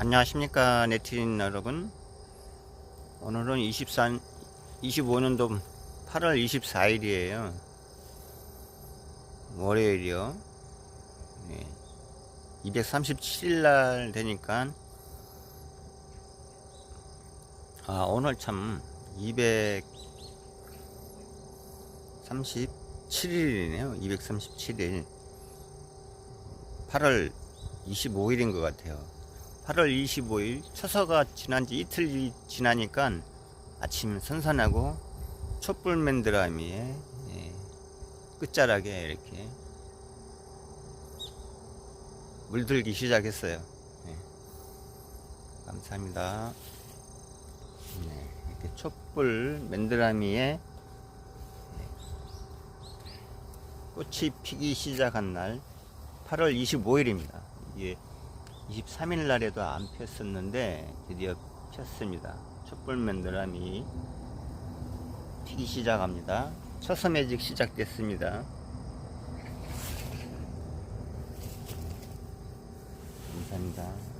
안녕하십니까 네티즌 여러분. 오늘은 24, 25년도 8월 24일이에요. 월요일이요. 네. 237일 날 되니까. 아 오늘 참 237일이네요. 237일. 8월 25일인 것 같아요 8월 25일 처서가 지난 지 이틀 지나니까 아침 선선하고 촛불 맨드라미에 예, 끝자락에 이렇게 물들기 시작했어요. 예. 감사합니다. 네, 이렇게 촛불 맨드라미에 예, 꽃이 피기 시작한 날 8월 25일입니다. 이게 23일 날에도 안 폈었는데 드디어 폈습니다. 촛불 맨드라미 피기 시작합니다. 처서 매직 시작됐습니다. 감사합니다.